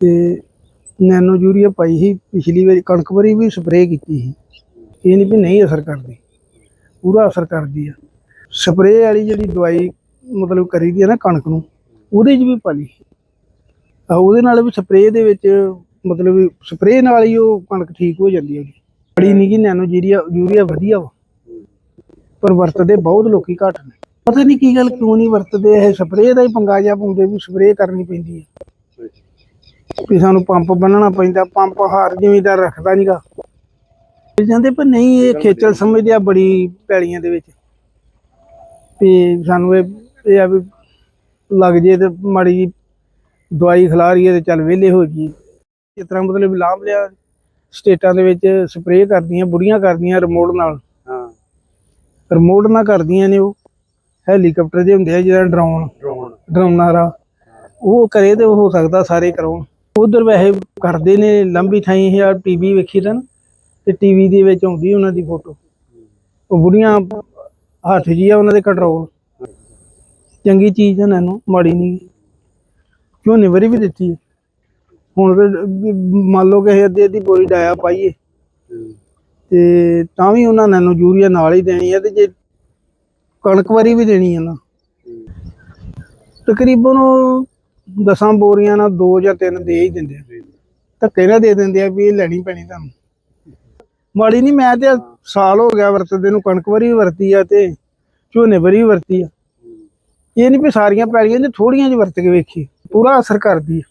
ਤੇ nano urea ਪਾਈ ਸੀ, ਪਿਛਲੀ ਵਾਰੀ ਕਣਕ ਵਾਰੀ ਵੀ ਸਪਰੇਅ ਕੀਤੀ ਸੀ। ਇਹ ਨਹੀਂ ਵੀ ਨਹੀਂ ਅਸਰ ਕਰਦੀ, ਪੂਰਾ ਅਸਰ ਕਰਦੀ ਆ। ਸਪਰੇਅ ਵਾਲੀ ਜਿਹੜੀ ਦਵਾਈ ਮਤਲਬ ਕਰੀ ਦੀ ਆ ਨਾ ਕਣਕ ਨੂੰ, ਉਹਦੇ 'ਚ ਵੀ ਪਾ ਆ ਉਹਦੇ ਨਾਲ ਵੀ ਸਪਰੇਅ ਦੇ ਵਿੱਚ ਮਤਲਬ ਸਪਰੇਅ ਨਾਲ ਹੀ ਉਹ ਕਣਕ ਠੀਕ ਹੋ ਜਾਂਦੀ ਹੈ ਬੜੀ ਨਹੀਂ ਕਿ ਨੈਨੋ ਯੂਰੀਆ ਯੂਰੀਆ ਵਧੀਆ ਵਾ। ਪਰ ਵਰਤਦੇ ਬਹੁਤ ਲੋਕੀ ਘੱਟ ਨੇ। ਪਤਾ ਨਹੀਂ ਕੀ ਗੱਲ ਕਿਉਂ ਨਹੀਂ ਵਰਤਦੇ, ਇਹ ਸਪਰੇਅ ਦਾ ਹੀ ਪੰਗਾ ਜਿਹਾ ਪਾਉਂਦੇ ਵੀ ਸਪਰੇਅ ਕਰਨੀ ਪੈਂਦੀ ਹੈ ਵੀ ਸਾਨੂੰ ਪੰਪ ਬੰਨਣਾ ਪੈਂਦਾ ਪੰਪ ਹਾਰ ਜ਼ਿਮੀਦਾਰ ਰੱਖਦਾ ਨਹੀਂਗਾ ਜਾਂਦੇ ਪਰ ਨਹੀਂ ਇਹ ਖੇਚਲ ਸਮਝਦੇ ਆ ਬੜੀ ਪੈਲੀਆਂ ਦੇ ਵਿੱਚ। ਵੀ ਸਾਨੂੰ ਇਹ ਇਹ ਆ ਵੀ ਲੱਗ ਜੇ ਤੇ ਮਾੜੀ ਜਿਹੀ ਦਵਾਈ ਖਿਲਾ ਰਹੀਏ ਤੇ ਚੱਲ ਵਿਹਲੇ ਹੋ ਜੀ ਇਸ ਤਰ੍ਹਾਂ ਮਤਲਬ ਲਾਭ ਲਿਆ ਸਟੇਟਾਂ ਦੇ ਵਿੱਚ ਸਪਰੇਅ ਕਰਦੀਆਂ ਬੁੜੀਆਂ ਕਰਦੀਆਂ ਰਿਮੋਟ ਨਾਲ। ਹਾਂ। ਰਿਮੋਟ ਨਾਲ ਕਰਦੀਆਂ ਨੇ ਉਹ। ਹੈਲੀਕਾਪਟਰ ਦੇ ਹੁੰਦੇ ਆ ਜਿਹੜਾ ਡਰੋਨ ਡਰੋਨ। ਡਰਾਉਣਾਰਾ ਉਹ ਕਰੇ ਤੇ ਹੋ ਸਕਦਾ ਸਾਰੇ ਕਰਾਉਣ ਉਧਰ ਵੈਸੇ ਕਰਦੇ ਨੇ ਲੰਬੀ ਥਾਈ ਇਹ ਆ ਟੀਵੀ ਵੇਖੀ ਤਾਂ ਨਾ, ਤੇ ਟੀਵੀ ਦੇ ਵਿੱਚ ਆਉਂਦੀ ਉਹਨਾਂ ਦੀ ਫੋਟੋ। ਉਹ ਬੁੜੀਆਂ ਹੱਥ ਜੀ ਆ ਉਹਨਾਂ ਦੇ ਕੰਟਰੋਲ ਚੰਗੀ ਚੀਜ਼ ਹੈ ਨੈਨੋ ਮਾੜੀ ਨਹੀਂ। ਝੋਨੇ ਨਿਵਰੀ ਵੀ ਦਿੱਤੀ ਹੁਣ ਤੇ ਮੰਨ ਲਓ ਕਿ ਅੱਧੀ ਅੱਧੀ ਬੋਰੀ ਡਾਇਆ ਪਾਈਏ। ਤੇ ਤਾਂ ਵੀ ਉਹਨਾਂ ਨੈਨੋ ਯੂਰੀਆ ਨਾਲ ਹੀ ਦੇਣੀ ਹੈ ਤੇ ਜੇ ਕਣਕ ਵਾਰੀ ਵੀ ਦੇਣੀ ਹੈ ਨਾ। ਤਕਰੀਬਨ ਉਹ ਦਸਾਂ ਬੋਰੀਆਂ ਨਾਲ ਦੋ ਜਾਂ ਤਿੰਨ ਦੇ ਹੀ ਦਿੰਦੇ ਆ। ਧੱਕੇ ਨਾਲ ਦੇ ਦਿੰਦੇ ਆ ਵੀ ਇਹ ਲੈਣੀ ਪੈਣੀ ਤੁਹਾਨੂੰ। ਮਾੜੀ ਨਹੀਂ ਮੈਂ ਤੇ ਸਾਲ ਹੋ ਗਿਆ ਵਰਤਦੇ ਨੂੰ ਕਣਕ ਵਾਰੀ ਵਰਤੀ ਆ ਤੇ ਝੋਨੇ ਵਾਰੀ ਵਰਤੀ ਆ। ਇਹ ਨਹੀਂ ਵੀ ਸਾਰੀਆਂ ਪੈਲੀਆਂ ਨੇ ਥੋੜੀਆਂ ਜਿਹੀ ਵਰਤ ਕੇ ਵੇਖੀ ਪੂਰਾ ਅਸਰ ਕਰਦੀ ਆ।